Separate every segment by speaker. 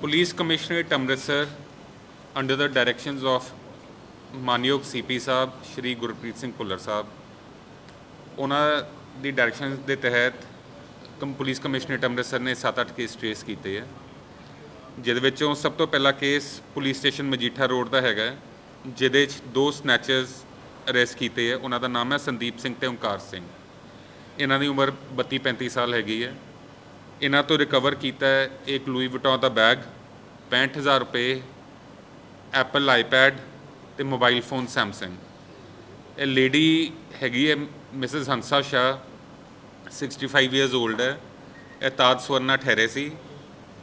Speaker 1: Police commissionerate Amritsar under the directions of ਮਾਨਯੋਗ CP ਸਾਹਿਬ, ਸ਼੍ਰੀ ਗੁਰਪ੍ਰੀਤ ਸਿੰਘ ਭੁੱਲਰ ਸਾਹਿਬ। ਉਹਨਾਂ ਦੀ ਡਾਇਰੈਕਸ਼ਨਸ ਦੇ ਤਹਿਤ ਕਮ ਪੁਲਿਸ ਕਮਿਸ਼ਨਰੇਟ ਅੰਮ੍ਰਿਤਸਰ ਨੇ 7-8 ਕੇਸ ਟ੍ਰੇਸ ਕੀਤੇ ਆ। ਜਿਹਦੇ ਵਿੱਚੋਂ ਸਭ ਤੋਂ ਪਹਿਲਾ case police station Majitha road ਦਾ ਹੈਗਾ। ਜਿਹਦੇ 'ਚ ਦੋ ਸਨੈਚਰਸ ਅਰੈਸਟ ਕੀਤੇ ਆ। ਉਹਨਾਂ ਦਾ ਨਾਮ ਹੈ ਸੰਦੀਪ ਸਿੰਘ ਤੇ ਓਂਕਾਰ ਸਿੰਘ। ਇਹਨਾਂ ਦੀ ਉਮਰ 32-35 ਸਾਲ ਹੈਗੀ ਹੈ ਇਹਨਾਂ ਤੋਂ ਰਿਕਵਰ ਕੀਤਾ ਹੈ ਇੱਕ ਲੂਈ ਵਿਟੋਂ ਦਾ ਬੈਗ 65000 ਰੁਪਏ ਐਪਲ ਆਈਪੈਡ ਤੇ ਮੋਬਾਈਲ ਫੋਨ ਸੈਮਸੰਗ ਇਹ ਲੇਡੀ ਹੈਗੀ ਹੈ Mrs Hansa Shah 65 years old ਹੈ। ਇਹ ਤਾਜ ਸਵਰਨਾ ਠਹਿਰੇ ਸੀ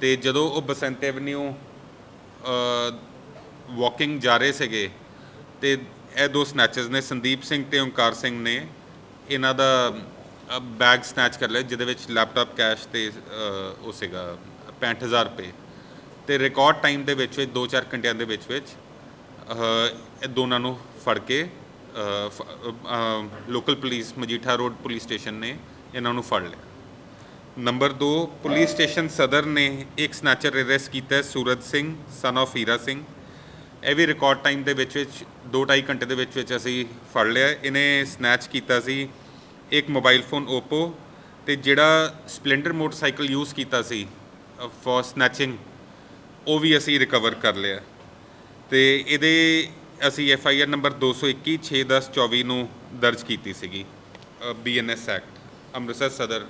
Speaker 1: ਤੇ ਜਦੋਂ ਉਹ ਬਸੰਤ ਐਵਨਿਊ ਵਾਕਿੰਗ ਜਾ ਰਹੇ ਸੀਗੇ ਤੇ ਇਹ ਦੋ ਸਨੈਚਸ ਨੇ, ਸੰਦੀਪ ਸਿੰਘ ਤੇ ਓਂਕਾਰ ਸਿੰਘ ਨੇ। ਇਹਨਾਂ ਦਾ ਬੈਗ ਸਨੈਚ ਕਰ ਲਿਆ ਜਿਹਦੇ ਵਿੱਚ ਲੈਪਟਾਪ ਕੈਸ਼ ਤੇ ਅ, ਉਹ ਸੀਗਾ 65000 ਰੁਪਏ। ਤੇ ਰਿਕਾਰਡ ਟਾਈਮ ਦੇ ਵਿੱਚ ਵਿੱਚ 2-4 ਘੰਟਿਆਂ ਦੇ ਵਿੱਚ ਵਿੱਚ ਅਹ, ਇਹ ਦੋਨਾਂ ਨੂੰ ਫੜ ਕੇ local police Majitha road police station ਨੇ ਇਹਨਾਂ ਨੂੰ ਫੜ ਲਿਆ। ਨੰਬਰ 2 ਪੁਲਿਸ ਸਟੇਸ਼ਨ ਸਦਰ ਨੇ ਇੱਕ ਸਨੈਚਰ ਅਰੈਸਟ ਕੀਤਾ ਹੈ ਸੂਰਜ ਸਿੰਘ ਸਨ of ਹੀਰਾ ਸਿੰਘ। ਇਹ ਵੀ ਰਿਕਾਰਡ ਟਾਈਮ ਦੇ ਵਿੱਚ ਵਿੱਚ 2-2.5 ਘੰਟੇ ਦੇ ਵਿੱਚ ਵਿੱਚ ਅਸੀਂ ਫੜ ਲਿਆ। ਇਹਨੇ ਸਨੈਚ ਕੀਤਾ ਸੀ ਇੱਕ ਮੋਬਾਈਲ ਫੋਨ Oppo ਤੇ ਜਿਹੜਾ ਸਪਲੈਂਡਰ ਮੋਟਰਸਾਈਕਲ ਯੂਜ਼ ਕੀਤਾ ਸੀ ਫॉर ਸਨੈਚਿੰਗ ਉਹ ਵੀ ਅਸੀਂ ਰਿਕਵਰ ਕਰ ਲਿਆ। ਤੇ ਇਹਦੇ ਅਸੀਂ ਐਫ ਆਈ ਆਰ ਨੰਬਰ 221 61024 ਨੂੰ ਦਰਜ ਕੀਤੀ ਸੀਗੀ BNS act Amritsar Sadar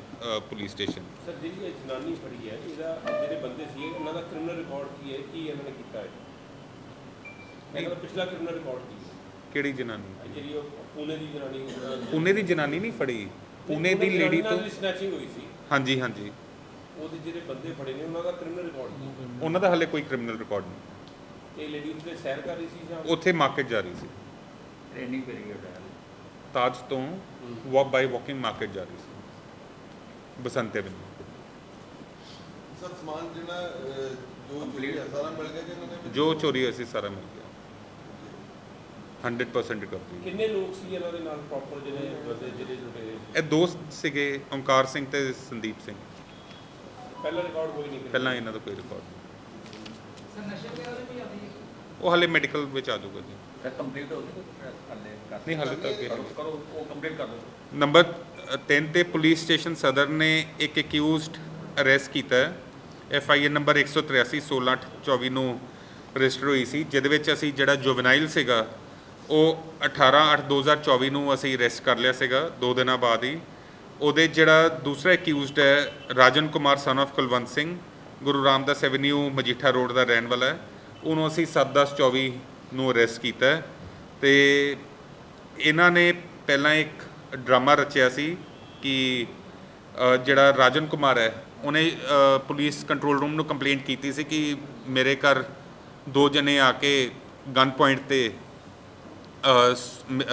Speaker 1: police station
Speaker 2: sir ਜਿਹੜੀ ਇਹ ਜਨਾਨੀ ਫੜੀ ਹੈ ਇਹਦਾ ਜਿਹੜੇ ਬੰਦੇ ਸੀ ਉਹਨਾਂ ਦਾ ਕ੍ਰਿਮੀਨਲ ਰਿਕਾਰਡ ਕੀ ਹੈ? ਕੀ ਇਹਨਾਂ ਨੇ ਕੀਤਾ ਹੈ? ਇਹਨਾਂ ਦਾ ਪਿਛਲਾ ਕ੍ਰਿਮੀਨਲ ਰਿਕਾਰਡ
Speaker 1: ਕਿਹੜੀ ਜਨਾਨੀ?
Speaker 2: ਜਿਹੜੀ ਉਹ ਪੂਨੇ ਦੀ ਜਨਾਨੀ ਅਹ,
Speaker 1: ਪੁਨੇ ਦੀ ਜਨਾਨੀ ਨਹੀਂ ਫੜੀ। ਪੁਨੇ ਦੀ
Speaker 2: ਜਨਾਨੀ
Speaker 1: ਲੇਡੀ
Speaker 2: ਨਾਲ
Speaker 1: ਤੋਂ
Speaker 2: ਜਿਹੜੀ ਸਨੈਚਿੰਗ ਹੋਈ ਸੀ।
Speaker 1: ਹਾਂਜੀ ਹਾਂਜੀ।
Speaker 2: ਉਹਦੇ ਜਿਹੜੇ ਬੰਦੇ ਫੜੇ ਨੇ ਉਹਨਾਂ ਦਾ ਕ੍ਰਿਮੀਨਲ ਰਿਕਾਰਡ?
Speaker 1: ਉਹਨਾਂ ਦਾ ਹਲੇ ਕੋਈ ਕ੍ਰਿਮੀਨਲ ਰਿਕਾਰਡ ਨਹੀਂ।
Speaker 2: ਇਹ ਲੇਡੀ ਉੱਤੇ ਸੈਰ ਕਰ ਰਹੀ ਸੀ ਜਾਂ
Speaker 1: ਉੱਥੇ ਮਾਰਕੀਟ ਜਾ ਰਹੀ ਸੀ।
Speaker 3: ਟ੍ਰੇਨਿੰਗ ਪੀਰੀਅਡ ਹੈ
Speaker 1: ਤਾਜ ਤੋਂ ਵਾਕ ਬਾਈ ਵਾਕਿੰਗ ਮਾਰਕੀਟ ਜਾ ਰਹੀ ਸੀ। ਬਸੰਤ ਐਵਨਿਊ
Speaker 4: ਸਰ ਸਮਾਨ ਜਿਹੜਾ ਅਹ, ਜੋ ਚੋਰੀ ਹੈ ਸਾਰਾ ਮਿਲ ਗਿਆ ਕਿ ਇਹਨਾਂ ਨੇ
Speaker 1: ਜੋ ਚੋਰੀ ਹੋਈ ਸੀ ਸਾਰਾ ਮਿਲ ਗਿਆ। 100% ਰਿਕਵਰੀ
Speaker 2: ਕਿੰਨੇ ਲੋਕ ਸੀ ਇਹਨਾਂ ਦੇ ਨਾਲ ਪ੍ਰੋਪਰ ਜਿਹੜੇ ਬੰਦੇ ਜਿਹੜੇ ਜਿਹੜੇ
Speaker 1: ਇਹ ਦੋਸਤ ਸੀਗੇ ਓਂਕਾਰ ਸਿੰਘ ਤੇ ਸੰਦੀਪ ਸਿੰਘ।
Speaker 2: ਪਹਿਲਾ ਰਿਕਾਰਡ ਕੋਈ ਨਹੀਂ
Speaker 1: ਪਹਿਲਾਂ ਇਹਨਾਂ ਦਾ ਕੋਈ ਰਿਕਾਰਡ ਨਹੀਂ। ਉਹ ਹਲੇ ਮੈਡੀਕਲ ਵਿੱਚ ਆ ਜਾਊਗਾ ਜੀ।
Speaker 3: ਫਿਰ ਕੰਪਲੀਟ ਹੋ ਗਈ ਹੱਲੇ ਕਰ
Speaker 1: ਨਹੀਂ ਹਲੇ ਤੱਕ ਇਹ
Speaker 3: ਕਰੋ। ਕਰੋ ਉਹ ਕੰਪਲੀਟ ਕਰ ਦਿਓ।
Speaker 1: ਨੰਬਰ 3 ਤੇ ਪੁਲਿਸ ਸਟੇਸ਼ਨ ਸਦਰ ਨੇ ਇੱਕ ਅਕਿਊਜ਼ਡ ਅਰੈਸਟ ਕੀਤਾ। ਹੈ ਐਫ ਆਈ ਆਰ ਨੰਬਰ 183 16 24 ਨੂੰ ਰਜਿਸਟਰ ਹੋਈ ਸੀ ਜਿਹਦੇ ਵਿੱਚ ਅਸੀਂ ਜਿਹੜਾ ਜੁਵਨਾਈਲ ਸੀਗਾ ਉਹ 18 8 2024 ਨੂੰ ਅਸੀਂ ਅਰੈਸਟ ਕਰ ਲਿਆ ਸੀਗਾ, ਦੋ ਦਿਨਾਂ ਬਾਅਦ ਹੀ। ਉਹਦੇ ਜਿਹੜਾ ਦੂਸਰਾ ਅਕਿਊਜ਼ਡ ਹੈ, Rajan Kumar son of Kulwant Singh, Guru Ramdas avenue Majitha road ਦਾ ਰਹਿਣ ਵਾਲਾ ਹੈ। ਉਹਨੂੰ ਅਸੀਂ 7 10 24 ਨੂੰ ਅਰੈਸਟ ਕੀਤਾ ਹੈ। ਤੇ ਇਹਨਾਂ ਨੇ ਪਹਿਲਾਂ ਇੱਕ ਡਰਾਮਾ ਰਚਿਆ ਸੀ ਕਿ ਜਿਹੜਾ ਰਾਜਨ ਕੁਮਾਰ ਹੈ, ਉਹਨੇ ਪੁਲਿਸ ਕੰਟਰੋਲ ਰੂਮ ਨੂੰ ਕੰਪਲੇਂਟ ਕੀਤੀ ਸੀ ਕਿ ਮੇਰੇ ਘਰ ਦੋ ਜਣੇ ਆ ਕੇ ਗਨ ਪੁਆਇੰਟ ਤੇ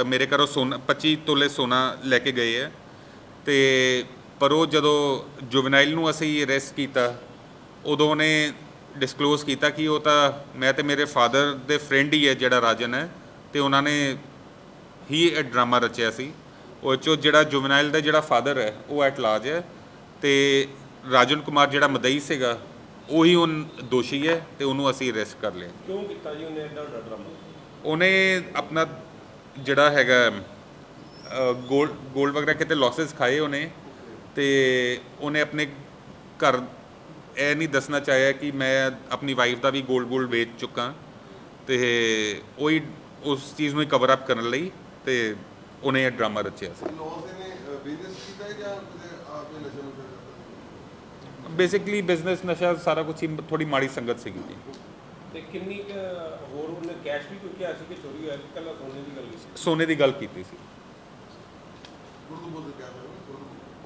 Speaker 1: ਮੇਰੇ ਘਰੋਂ ਸੋਨਾ 25 ਤੋਲੇ ਸੋਨਾ ਲੈ ਕੇ ਗਏ ਹੈ ਤੇ ਪਰ ਉਹ ਜਦੋਂ ਜੁਵਨਾਈਲ ਨੂੰ ਅਸੀਂ ਅਰੈਸਟ ਕੀਤਾ, ਉਦੋਂ ਉਹਨੇ ਡਿਸਕਲੋਜ਼ ਕੀਤਾ ਕਿ ਉਹ ਤਾਂ, ਮੈਂ ਤੇ ਮੇਰੇ ਫਾਦਰ ਦੇ ਫਰੈਂਡ ਹੀ ਹੈ ਜਿਹੜਾ ਰਾਜਨ ਹੈ, ਤੇ ਉਹਨਾਂ ਨੇ ਹੀ ਇਹ ਡਰਾਮਾ ਰਚਿਆ ਸੀ। ਉਹ ਚੋ ਜਿਹੜਾ ਜੁਵਨਾਈਲ ਦਾ ਜਿਹੜਾ ਫਾਦਰ ਹੈ, ਉਹ ਐਟ ਲਾਰਜ ਹੈ, ਤੇ ਰਾਜਨ ਕੁਮਾਰ ਜਿਹੜਾ ਮਦਈ ਸੀਗਾ, ਉਹੀ ਉਹ ਦੋਸ਼ੀ ਹੈ, ਤੇ ਉਹਨੂੰ ਅਸੀਂ ਅਰੈਸਟ ਕਰ ਲਿਆ।
Speaker 2: ਕਿਉਂ ਕੀਤਾ ਜੀ ਉਹਨੇ ਐਡਾ ਵੱਡਾ ਡਰਾਮਾ
Speaker 1: ਉਹਨੇ ਆਪਣਾ ਜਿਹੜਾ ਹੈਗਾ ਗੋਲਡ ਗੋਲਡ ਵਗੈਰਾ ਕਿਤੇ ਲਾਸਸ ਖਾਏ ਉਹਨੇ ਤੇ ਉਹਨੇ ਆਪਣੇ ਘਰ ਇਹ ਨਹੀਂ ਦੱਸਣਾ ਚਾਹਿਆ ਕਿ ਮੈਂ ਆਪਣੀ ਵਾਈਫ ਦਾ ਵੀ ਗੋਲਡ ਗੋਲਡ ਵੇਚ ਚੁੱਕਾ ਤੇ ਉਹੀ ਉਸ ਚੀਜ਼ ਨੂੰ ਕਵਰ ਅਪ ਕਰਨ ਲਈ ਤੇ ਉਹਨੇ ਇਹ ਡਰਾਮਾ ਰਚਿਆ ਸੀ। ਬੇਸਿਕਲੀ ਬਿਜ਼ਨਸ ਨਸ਼ਾ ਸਾਰਾ ਕੁਝ ਹੀ ਥੋੜੀ ਮਾੜੀ ਸੰਗਤ ਸੀਗੀ ਜੀ
Speaker 2: ਤੇ ਕਿੰਨੀ ਕੁ ਹੋਰ ਉਹਨੇ ਕੈਸ਼ ਵੀ ਕੋਈ ਕਿਹਾ ਸੀ ਕਿ ਚੋਰੀ ਹੋਇਆ ਕਿ ਕੱਲਾ ਸੋਨੇ ਦੀ ਗੱਲ ਕੀਤੀ।
Speaker 1: ਸੋਨੇ ਦੀ ਗੱਲ ਕੀਤੀ ਸੀ।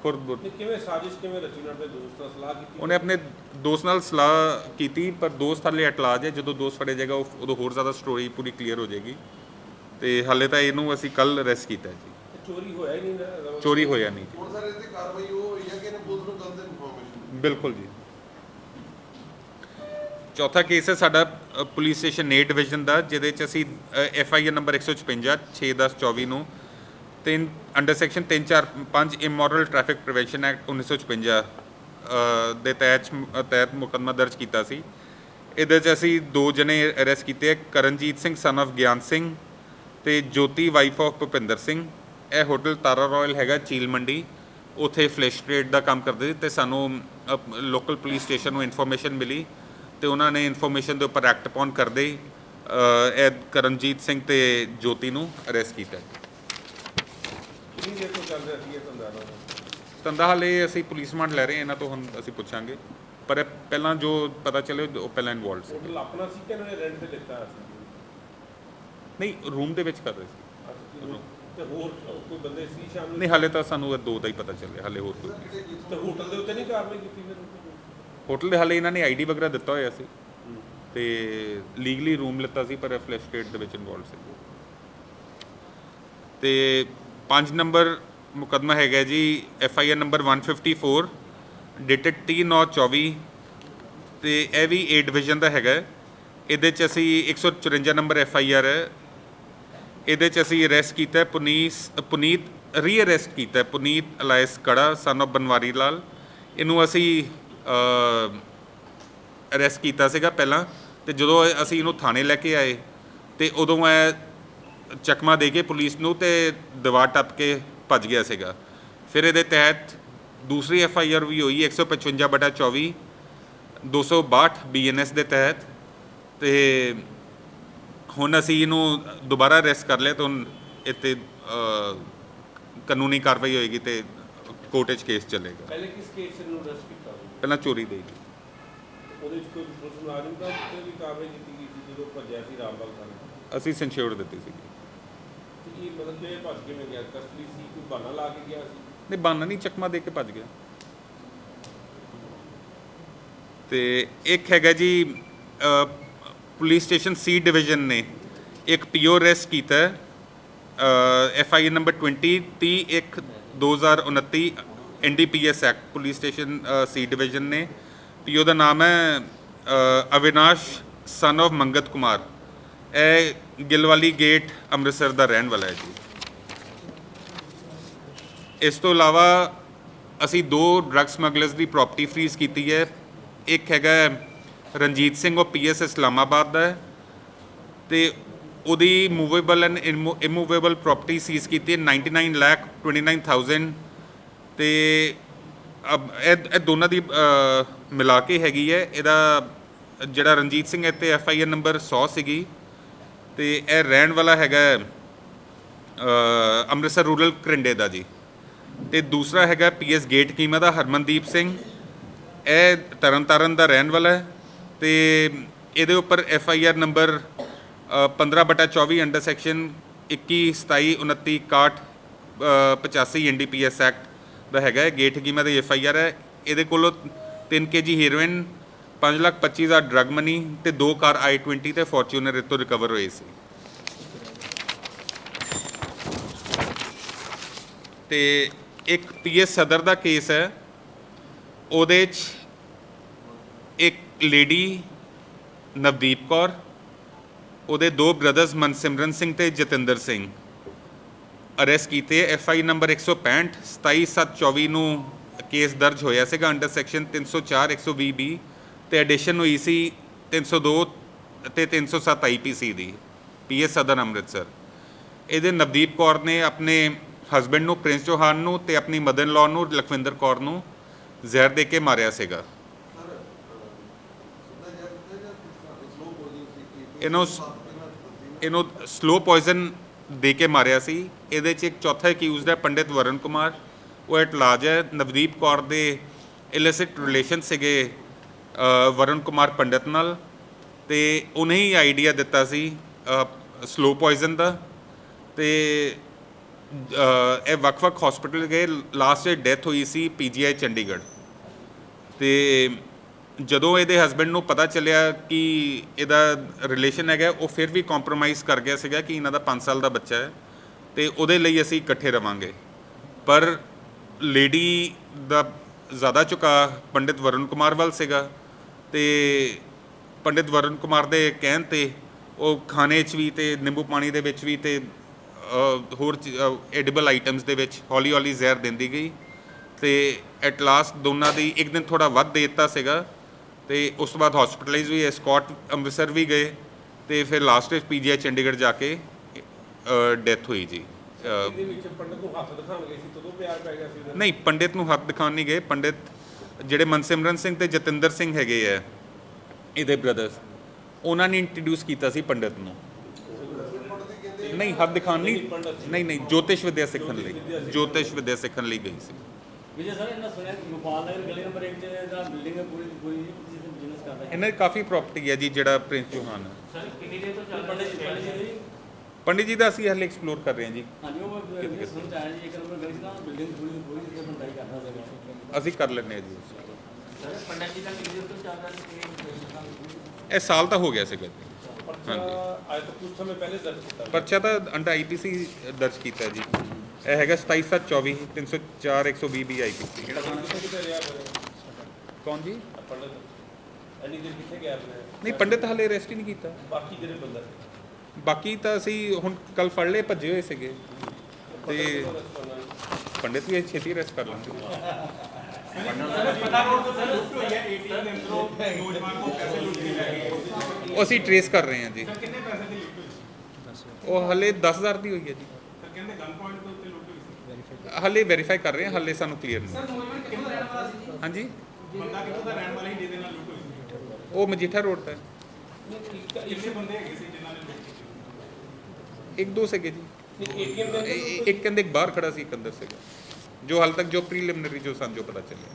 Speaker 1: ਖੁਰਦ ਬੁਰ-
Speaker 2: ਤੇ ਕਿਵੇਂ ਸਾਜ਼ਿਸ਼ ਕਿਵੇਂ ਰਚੀ ਉਹਨਾਂ ਦੇ ਦੋਸਤ ਨਾਲ? ਸਲਾਹ ਕੀਤੀ?
Speaker 1: ਉਹਨੇ ਆਪਣੇ ਦੋਸਤ ਨਾਲ ਸਲਾਹ ਕੀਤੀ ਪਰ ਦੋਸਤ ਹਾਲੇ ਅਟਲਾਜ ਹੈ ਜਦੋਂ ਦੋਸਤ ਫੜਿਆ ਜਾਏਗਾ ਉਹ- ਉਦੋਂ ਹੋਰ ਜ਼ਿਆਦਾ ਸਟੋਰੀ ਪੂਰੀ ਕਲੀਅਰ ਹੋ ਜਾਏਗੀ। ਤੇ ਹਾਲੇ ਤਾਂ ਇਹਨੂੰ ਅਸੀਂ ਕੱਲ ਅਰੈਸਟ ਕੀਤਾ ਜੀ।
Speaker 2: ਤੇ ਚੋਰੀ ਹੋਇਆ ਹੀ ਨਹੀਂ ਨਾ?
Speaker 1: ਚੋਰੀ ਹੋਇਆ ਨਹੀਂ ਜੀ।
Speaker 4: ਹੁਣ ਸਰ ਇਹਦੀ ਕਾਰਵਾਈ ਉਹ ਹੋਈ ਹੈ ਕਿ ਇਹਨੇ ਪੁਲਿਸ ਨੂੰ ਗਲਤ ਇਨਫੋਰਮੇਸ਼ਨ
Speaker 1: ਬਿਲਕੁਲ ਜੀ। ਚੌਥਾ ਕੇਸ ਹੈ ਸਾਡਾ ਅ, ਪੁਲਿਸ ਸਟੇਸ਼ਨ ਏ ਡਿਵੀਜ਼ਨ ਦਾ ਜਿਹਦੇ ਚ ਅਸੀਂ ਐਫ ਆਈ ਆਰ ਨੰਬਰ 156 61024 ਨੂੰ ਤਿੰਨ under section 345 immoral traffic prevention act 1956 ਅ, ਦੇ ਤਹਿਤ ਅ, ਤਹਿਤ ਮੁਕੱਦਮਾ ਦਰਜ ਕੀਤਾ ਸੀ। ਇਹਦੇ 'ਚ ਅਸੀਂ ਦੋ ਜਣੇ ਅਰੈਸਟ ਕੀਤੇ ਆ ਕਰਨਜੀਤ ਸਿੰਘ ਸਨ of ਗਿਆਨ ਸਿੰਘ ਤੇ ਜੋਤੀ ਵਾਈਫ ਆਫ ਭੁਪਿੰਦਰ ਸਿੰਘ। ਇਹ ਹੋਟਲ ਤਾਰਾ ਰਾਇਲ ਹੈਗਾ ਚੀਲ ਮੰਡੀ। ਉਥੇ ਫਲੈਸ਼ ਟ੍ਰੇਡ ਦਾ ਕੰਮ ਕਰਦੇ ਸੀ ਤੇ ਸਾਨੂੰ ਲੋਕਲ ਪੁਲਿਸ ਸਟੇਸ਼ਨ ਨੂੰ ਇਨਫੋਰਮੇਸ਼ਨ ਮਿਲੀ। ਤੇ ਉਹਨਾਂ ਨੇ ਇਨਫੋਰਮੇਸ਼ਨ ਦੇ ਉੱਪਰ ਐਕਟ ਪਾਉਣ ਕਰਦੇ ਹੀ ਅ, ਇਹ ਕਰਨਜੀਤ ਸਿੰਘ ਤੇ ਜੋਤੀ ਨੂੰ ਅਰੈਸਟ ਕੀਤਾ।
Speaker 2: ਕਿੰਨੀ ਦੇਰ ਤੋਂ ਚੱਲ ਰਿਹਾ ਧੰਦਾ
Speaker 1: ਹਾਲੇ ਅਸੀਂ ਪੁਲਿਸ ਮਾਂਡ ਲੈ ਰਹੇ ਹਾਂ ਇਹਨਾਂ ਤੋਂ ਹੁਣ ਅਸੀਂ ਪੁੱਛਾਂਗੇ। ਪਰ ਇਹ ਪਹਿਲਾਂ ਜੋ ਪਤਾ ਚੱਲੇ ਉਹ ਪਹਿਲਾਂ ਇਨਵੋਲਡ ਸੀ।
Speaker 2: ਹੋਟਲ ਆਪਣਾ ਸੀ ਕਿ ਇਹਨਾਂ ਨੇ ਰੈਂਟ ਤੇ ਲਿੱਤਾ ਸੀ?
Speaker 1: ਨਹੀਂ ਰੂਮ ਦੇ ਵਿੱਚ ਕਰ ਰਹੇ ਸੀ।
Speaker 2: ਤੇ ਹੋਰ ਕੋਈ ਬੰਦੇ ਸੀ ਸ਼ਾਮਲ?
Speaker 1: ਨਹੀਂ ਹਾਲੇ ਤਾਂ ਸਾਨੂੰ ਇਹ ਦੋ ਦਾ ਹੀ ਪਤਾ ਚੱਲਿਆ ਹਾਲੇ ਹੋਰ ਕੋਈ। ਨਹੀਂ।
Speaker 2: ਤੇ ਹੋਟਲ ਦੇ ਉੱਤੇ ਨਹੀਂ ਕਾਰਵਾਈ ਕੀਤੀ ਫਿਰ?
Speaker 1: ਹੋਟਲ ਦੇ ਹਾਲੇ ਇਹਨਾਂ ਨੇ ਆਈਡੀ ਵਗੈਰਾ ਦਿੱਤਾ ਹੋਇਆ ਸੀ। ਤੇ ਲੀਗਲੀ ਰੂਮ ਲਿੱਤਾ ਸੀ, ਪਰ ਫਲੈਸ਼ ਸਟੇਟ ਦੇ ਵਿੱਚ ਇਨਵੋਲਵ ਸੀ। ਤੇ 5 ਨੰਬਰ ਮੁਕਦਮਾ ਹੈਗਾ ਜੀ F I R number 154 dated 3/9/24 ਤੇ ਇਹ ਵੀ ਏ ਡਿਵੀਜ਼ਨ ਦਾ ਹੈਗਾ। ਇਹਦੇ ਚ ਅਸੀਂ 154 ਨੰਬਰ ਐਫ ਆਈ ਆਰ ਹੈ ਇਹਦੇ ਚ ਅਸੀਂ ਅਰੈਸਟ ਕੀਤਾ ਪੁਨੀਸ, ਪੁਨੀਤ ਰੀ ਅਰੈਸਟ ਕੀਤਾ ਪੁਨੀਤ ਅਲਾਇਸ ਕੜਾ ਸਨ of ਬਨਵਾਰੀ ਲਾਲ। ਇਹਨੂੰ ਅਸੀਂ ਅਰੈਸਟ ਕੀਤਾ ਸੀਗਾ ਪਹਿਲਾਂ ਤੇ ਜਦੋਂ ਅਸੀਂ ਇਹਨੂੰ ਥਾਣੇ ਲੈ ਕੇ ਆਏ ਤੇ ਉਦੋਂ ਇਹ ਚਕਮਾ ਦੇ ਕੇ ਪੁਲਿਸ ਨੂੰ ਤੇ ਦੀਵਾਰ ਟੱਪ ਕੇ ਭੱਜ ਗਿਆ ਸੀਗਾ। ਫਿਰ ਇਹਦੇ ਤਹਿਤ ਦੂਸਰੀ ਐਫ ਆਈ ਆਰ ਵੀ ਹੋਈ 155 ਬਟਾ 24 262 ਬੀਐਨਐਸ ਦੇ ਤਹਿਤ ਤੇ ਹੁਣ ਅਸੀਂ ਇਹਨੂੰ ਦੁਬਾਰਾ ਅਰੈਸਟ ਕਰ ਲਿਆ ਤੇ ਹੁਣ ਇੱਥੇ ਕਾਨੂੰਨੀ ਕਾਰਵਾਈ ਹੋਏਗੀ ਤੇ ਕੋਰਟ 'ਚ ਕੇਸ ਚੱਲੇਗਾ।
Speaker 2: ਪਹਿਲੇ ਕਿਸ ਕੇਸ ਨੂੰ ਅਰੈਸਟ ਕੀਤਾ?
Speaker 1: ਪਹਿਲਾਂ ਚੋਰੀ ਦੇ
Speaker 2: ਉਹਦੇ ਵਿੱਚ ਕੋਈ ਪੁਲਿਸ ਮੁਲਾਜ਼ਮ ਦਾ ਉੱਤੇ ਵੀ ਕਾਰਵਾਈ ਕੀਤੀ ਗਈ ਸੀ ਜਦੋਂ ਭੱਜਿਆ ਸੀ ਰਾਮਬਾਗ ਥਾਣੇ?
Speaker 1: ਅਸੀਂ ਸੰਸ਼ੋੜ ਦਿੱਤੀ ਸੀ
Speaker 2: ਤੇ ਇਹ ਮਤਲਬ ਕਿ ਇਹ ਭੱਜ ਕਿਵੇਂ ਗਿਆ ਕਸਟਡੀ ਸੀ ਕੋਈ ਬਹਾਨਾ ਲਾ ਕੇ ਗਿਆ ਸੀ?
Speaker 1: ਨਹੀਂ ਬਾਨਾ ਨਹੀਂ ਚਕਮਾ ਦੇ ਕੇ ਭੱਜ ਗਿਆ। ਤੇ ਇੱਕ ਹੈਗਾ ਜੀ ਅ, ਪੁਲਿਸ ਸਟੇਸ਼ਨ ਸੀ ਡਿਵੀਜ਼ਨ ਨੇ। ਇੱਕ ਪੀਓ ਅਰੈਸਟ ਕੀਤਾ F I number 20 31 2029 NDPS act police station C division ਨੇ ਪੀਓ ਦਾ ਨਾਮ ਹੈ ਅਵਿਨਾਸ਼ ਸਨ of ਮੰਗਤ ਕੁਮਾਰ। ਇਹ ਗਿਲਵਾਲੀ ਗੇਟ ਅੰਮ੍ਰਿਤਸਰ ਦਾ ਰਹਿਣ ਵਾਲਾ ਹੈ ਜੀ। ਇਸ ਤੋਂ ਇਲਾਵਾ ਅਸੀਂ ਦੋ ਡਰੱਗ ਸਮਗਲਰਸ ਦੀ ਪ੍ਰਾਪਰਟੀ ਫਰੀਜ਼ ਕੀਤੀ ਹੈ। ਇੱਕ ਹੈਗਾ ਰਣਜੀਤ ਸਿੰਘ, ਉਹ ਪੀਐਸ ਇਸਲਾਮਾਬਾਦ ਦਾ ਹੈ। ਤੇ ਉਹਦੀ movable and immovable property seize ਕੀਤੀ ਹੈ। 99 ਲੱਖ 29000 ਤੇ ਅਬ ਇਹ ਇਹ ਦੋਨਾਂ ਦੀ ਅ, ਮਿਲਾ ਕੇ ਹੈਗੀ ਹੈ। ਇਹਦਾ ਜਿਹੜਾ ਰਣਜੀਤ ਸਿੰਘ ਹੈ ਤੇ ਐਫ ਆਈ ਆਰ ਨੰਬਰ 100 ਸੀਗੀ। ਤੇ ਇਹ ਰਹਿਣ ਵਾਲਾ ਹੈਗਾ ਅ, ਅੰਮ੍ਰਿਤਸਰ ਰੂਰਲ ਕਰਿੰਡੇ ਦਾ ਜੀ। ਤੇ ਦੂਸਰਾ ਹੈਗਾ ਪੀਐਸ ਗੇਟ ਕੀਮਾ ਦਾ ਹਰਮਨਦੀਪ ਸਿੰਘ। ਇਹ ਤਰਨਤਾਰਨ ਦਾ ਰਹਿਣ ਵਾਲਾ ਹੈ ਤੇ ਇਹਦੇ ਉੱਪਰ ਐਫ ਆਈ ਆਰ ਨੰਬਰ 15 ਬਟਾ 24 ਅੰਡਰ ਸੈਕਸ਼ਨ 21 27 29 61 85 ਐਨਡੀਪੀਐਸ ਐਕਟ ਦਾ ਹੈਗਾ ਹੈ। ਗੇਟ ਕੀਮਾ ਦੀ ਐਫ ਆਈ ਆਰ ਹੈ। ਇਹਦੇ ਕੋਲੋਂ 3 ਕੇਜੀ ਹੀਰੋਇਨ 5 ਲੱਖ 25 ਹਜ਼ਾਰ ਡਰਗ ਮਨੀ ਤੇ ਦੋ ਕਾਰ ਆਈ 20 ਤੇ ਫੋਰਚੂਨਰ ਇਹ ਰਿਕਵਰ ਹੋਏ ਸੀ। ਤੇ ਇੱਕ ਪੀਐਸ ਸਦਰ ਦਾ ਕੇਸ ਹੈ। ਉਹਦੇ 'ਚ ਇੱਕ ਲੇਡੀ ਨਵਦੀਪ ਕੌਰ, ਉਹਦੇ ਦੋ ਬ੍ਰਦਰਸ ਮਨਸਿਮਰਨ ਸਿੰਘ ਤੇ ਜਤਿੰਦਰ ਸਿੰਘ। ਅਰੈਸਟ ਕੀਤੇ ਐਫ ਆਈ ਨੰਬਰ 165 27724 ਨੂੰ ਕੇਸ ਦਰਜ ਹੋਇਆ ਸੀਗਾ ਅੰਡਰ ਸੈਕਸ਼ਨ 304 120 ਬੀ ਤੇ ਐਡੀਸ਼ਨ ਹੋਈ ਸੀ 302 ਤੇ 307 ਆਈਪੀਸੀ ਦੀ ਪੀਐਸ ਸਦਰ ਅੰਮ੍ਰਿਤਸਰ। ਇਹਦੇ ਨਵਦੀਪ ਕੌਰ ਨੇ ਆਪਣੇ ਹਸਬੰਡ ਨੂੰ ਪ੍ਰਿੰਸ ਚੌਹਾਨ ਨੂੰ ਤੇ ਆਪਣੀ ਮਦਰ ਇਨ ਲਾਅ ਨੂੰ ਲਖਵਿੰਦਰ ਕੌਰ ਨੂੰ ਜ਼ਹਿਰ ਦੇ ਕੇ ਮਾਰਿਆ ਸੀਗਾ।
Speaker 4: ਸੀ
Speaker 1: ਇਹਨੂੰ ਸ- ਇਹਨੂੰ ਸਲੋ ਪੋਇਜ਼ਨ ਦੇ ਕੇ ਮਾਰਿਆ ਸੀ। ਇਹਦੇ 'ਚ ਇੱਕ ਚੌਥਾ ਅਕਿਊਜ਼ਡ ਹੈ ਪੰਡਿਤ ਵਰਨ ਕੁਮਾਰ। ਉਹ ਇਟਲਾਜ ਹੈ। ਨਵਦੀਪ ਕੌਰ ਦੇ ਇਲਿਸਿਟ ਰਿਲੇਸ਼ਨ ਸੀਗੇ ਅ, ਵਰਨ ਕੁਮਾਰ ਪੰਡਿਤ ਨਾਲ। ਤੇ ਉਹਨੇ ਹੀ ਆਈਡੀਆ ਦਿੱਤਾ ਸੀ ਸਲੋ ਪੋਇਜ਼ਨ ਦਾ। ਤੇ ਇਹ ਵੱਖ-ਵੱਖ ਹਸਪੀਟਲ ਗਏ। ਲਾਸਟ ਡੈਥ ਹੋਈ ਸੀ ਪੀਜੀਆਈ ਚੰਡੀਗੜ੍ਹ। ਤੇ ਜਦੋਂ ਇਹਦੇ ਹਸਬੰਡ ਨੂੰ ਪਤਾ ਚੱਲਿਆ ਕਿ ਇਹਦਾ ਰਿਲੇਸ਼ਨ ਹੈਗਾ, ਉਹ ਫਿਰ ਵੀ ਕੰਪਰੋਮਾਈਜ਼ ਕਰ ਗਿਆ ਸੀਗਾ ਕਿ ਇਹਨਾਂ ਦਾ 5 ਸਾਲ ਦਾ ਬੱਚਾ ਹੈ ਤੇ ਉਹਦੇ ਲਈ ਅਸੀਂ ਇਕੱਠੇ ਰਵਾਂਗੇ। ਪਰ ਲੇਡੀ ਦਾ ਜ਼ਿਆਦਾ ਝੁਕਾ ਪੰਡਿਤ ਵਰੁਣ ਕੁਮਾਰ ਵੱਲ ਸੀਗਾ ਤੇ ਪੰਡਿਤ ਵਰੁਣ ਕੁਮਾਰ ਦੇ ਕਹਿਣ ਤੇ ਉਹ ਖਾਣੇ 'ਚ ਵੀ ਤੇ ਨਿੰਬੂ ਪਾਣੀ ਦੇ ਵਿੱਚ ਵੀ ਤੇ ਹੋਰ ਐਡੀਬਲ ਆਈਟਮਸ ਦੇ ਵਿੱਚ ਹੌਲੀ ਹੌਲੀ ਜ਼ਹਿਰ ਦਿੰਦੀ ਗਈ ਤੇ ਐਟ ਲਾਸਟ ਦੋਨਾਂ ਦੀ ਇੱਕ ਦਿਨ ਥੋੜਾ ਵੱਧ ਦੇ ਦਿੱਤਾ ਸੀਗਾ। ਤੇ ਉਸ ਤੋਂ ਬਾਅਦ ਹਸਪੀਟਲਾਈਜ਼ ਵੀ ਐਸਕॉट ਅੰਮ੍ਰਿਤਸਰ ਵੀ ਗਏ ਤੇ ਫਿਰ ਲਾਸਟ ਵਿੱਚ ਪੀਜੀਆਈ ਚੰਡੀਗੜ੍ਹ ਜਾ ਕੇ ਡੈਥ ਹੋਈ ਜੀ। ਅ,
Speaker 2: ਇਹਦੇ ਵਿੱਚ ਪੰਡਤ ਨੂੰ ਹੱਥ ਦਿਖਾਉਣ ਗਏ ਸੀ ਤਦੋਂ ਪਿਆਰ ਪੈ ਗਿਆ ਸੀ ਉਹਦਾ।
Speaker 1: ਨਹੀਂ ਪੰਡਿਤ ਨੂੰ ਹੱਥ ਦਿਖਾਉਣ ਨਹੀਂ ਗਏ। ਪੰਡਿਤ ਜਿਹੜੇ ਮਨਸਿਮਰਨ ਸਿੰਘ ਤੇ ਜਤਿੰਦਰ ਸਿੰਘ ਹੈਗੇ ਆ ਇਹਦੇ ਬ੍ਰਦਰਸ ਉਹਨਾਂ ਨੇ ਇੰਟਰੋਡਿਊਸ ਕੀਤਾ ਸੀ ਪੰਡਿਤ ਨੂੰ। ਨਹੀਂ ਹੱਥ ਦਿਖਾਉਣ ਨਹੀਂ ਨਹੀਂ ਨਹੀਂ ਜੋਤਿਸ਼ ਵਿਦਿਆ ਸਿੱਖਣ ਲਈ ਜੋਤਿਸ਼ ਵਿਦਿਆ ਸਿੱਖਣ ਲਈ ਗਈ ਸੀ।
Speaker 5: ਵਿਜੇ ਸਰ ਇਹਨਾਂ ਸੁਣਿਆ ਕਿ ਗੋਪਾਲ ਨਗਰ ਗਲੀ ਨੰਬਰ 1 ਚ ਦਾ ਬਿਲਡਿੰਗ ਪੂਰੀ ਪੂਰੀ ਬਿਜ਼ਨਸ ਕਰਦਾ ਹੈ।
Speaker 1: ਇਹਨਾਂ ਦੀ ਕਾਫੀ ਪ੍ਰਾਪਰਟੀ ਹੈ ਜੀ ਜਿਹੜਾ ਪ੍ਰਿੰਸ ਚੌਹਾਨ ਹੈ।
Speaker 5: ਸਰ ਕਿੰਨੀ ਦੇਰ ਤੋਂ ਚੱਲ ਰਿਹਾ ਹੈ ਪੰਡਿਤ ਜੀ
Speaker 1: ਪੰਡਿਤ ਜੀ ਦਾ ਅਸੀਂ ਹਲੇ ਐਕਸਪਲੋਰ ਕਰ ਰਹੇ ਹਾਂ ਜੀ।
Speaker 5: ਹਾਂਜੀ ਉਹ ਮੈਂ ਸੁਣ ਚਾਹਿਆ ਜੀ ਇੱਕ ਨੰਬਰ ਗਲੀ ਚ ਨਾ ਬਿਲਡਿੰਗ ਪੂਰੀ ਦੀ ਪੂਰੀ ਜਿੱਥੇ ਬੰਦਾਈ ਕਰਦਾ ਸੀਗਾ
Speaker 1: ਅਸੀਂ ਕਰ ਲੈਂਦੇ ਹਾਂ ਜੀ
Speaker 5: ਸਰ ਪੰਡਿਤ ਜੀ ਦਾ ਕਿੰਨੀ ਦੇਰ ਤੋਂ ਚੱਲ ਰਿਹਾ ਸੀ?
Speaker 1: ਇਹ ਸਾਲ ਤਾਂ ਹੋ ਗਿਆ ਸੀਗਾ ਜੀ।
Speaker 2: ਪਰਚਾ ਅੱਜ ਤੋਂ ਕੁਝ ਸਮੇਂ ਪਹਿਲੇ ਦਰਜ ਕੀਤਾ।
Speaker 1: ਪਰਚਾ ਤਾਂ ਅੰਡਰ ਆਈਪੀਸੀ ਦਰਜ ਕੀਤਾ ਜੀ। ਇਹ ਹੈਗਾ 27724 304 120 ਬੀ ਆਈਪੀਸੀ
Speaker 2: ਕਿਹੜਾ ਕਿੱਥੇ ਕਿੱਥੇ ਰਿਹਾ ਫਿਰ
Speaker 1: ਕੌਣ ਜੀ?
Speaker 2: ਪੰਡਤ। ਇੰਨੀ ਦੇਰ ਕਿੱਥੇ ਗਿਆ ਆਪਣੇ
Speaker 1: ਨਹੀਂ ਪੰਡਿਤ ਹਲੇ ਅਰੈਸਟ ਹੀ ਨਹੀਂ ਕੀਤਾ।
Speaker 2: ਬਾਕੀ ਜਿਹੜੇ ਬੰਦਾ?
Speaker 1: ਬਾਕੀ ਤਾਂ ਅਸੀਂ ਹੁਣ ਕੱਲ ਫੜ ਲਏ ਭੱਜੇ ਹੋਏ ਸੀਗੇ। ਤੇ ਪੰਡਿਤ ਵੀ ਛੇਤੀ ਅਰੈਸਟ ਕਰ ਲਾਂਗੇ। ਉਹ ਅਸੀਂ ਟਰੇਸ ਕਰ ਰਹੇ ਹਾਂ ਜੀ।
Speaker 6: ਕਿੰਨੇ ਪੈਸੇ ਦੀ ਲੁੱਟ ਹੋਈ ਸੀ?
Speaker 1: ਉਹ ਹਲੇ 10000 ਦੀ ਹੋਈ ਹੈ ਜੀ।
Speaker 6: ਕਹਿੰਦੇ ਗਨ ਪੁਆਇੰਟ ਦੇ ਉੱਤੇ ਲੁੱਟ ਹੋਈ ਸੀ
Speaker 1: ਹਲੇ ਵੈਰੀਫਾਈ ਕਰ ਰਹੇ ਹਾਂ ਹਲੇ ਸਾਨੂੰ ਕਲੀਅਰ ਨਹੀਂ।
Speaker 6: ਸਰ ਨੌਜਵਾਨ ਕਿੱਥੋਂ ਦਾ ਰਹਿਣ ਵਾਲਾ ਸੀ ਜੀ?
Speaker 1: ਹਾਂਜੀ?
Speaker 6: ਬੰਦਾ ਕਿੱਥੋਂ ਦਾ ਰਹਿਣ ਵਾਲਾ ਸੀ ਜਿਹਦੇ ਨਾਲ ਲੁੱਟ ਹੋਈ ਸੀ?
Speaker 1: ਉਹ ਮਜੀਠਾ ਰੋਡ ਤੇ।
Speaker 6: ਕਿੰਨੇ ਬੰਦੇ ਹੈਗੇ ਸੀ ਜਿਨ੍ਹਾਂ ਨੇ ਲੁੱਟ ਕੀਤੀ
Speaker 1: ਇੱਕ ਦੋ ਸੀਗੇ ਜੀ।
Speaker 2: ਨਹੀਂ ਦੇ
Speaker 1: ਇੱਕ ਕਹਿੰਦੇ ਇੱਕ ਬਾਹਰ ਖੜਾ ਸੀ ਇੱਕ ਅੰਦਰ ਸੀਗਾ। ਜੋ ਹਾਲ ਤੱਕ ਜੋ ਪ੍ਰੀਲਿਮਿਨਰੀ ਜੋ ਸਾਨੂੰ ਜੋ ਪਤਾ ਚੱਲਿਆ।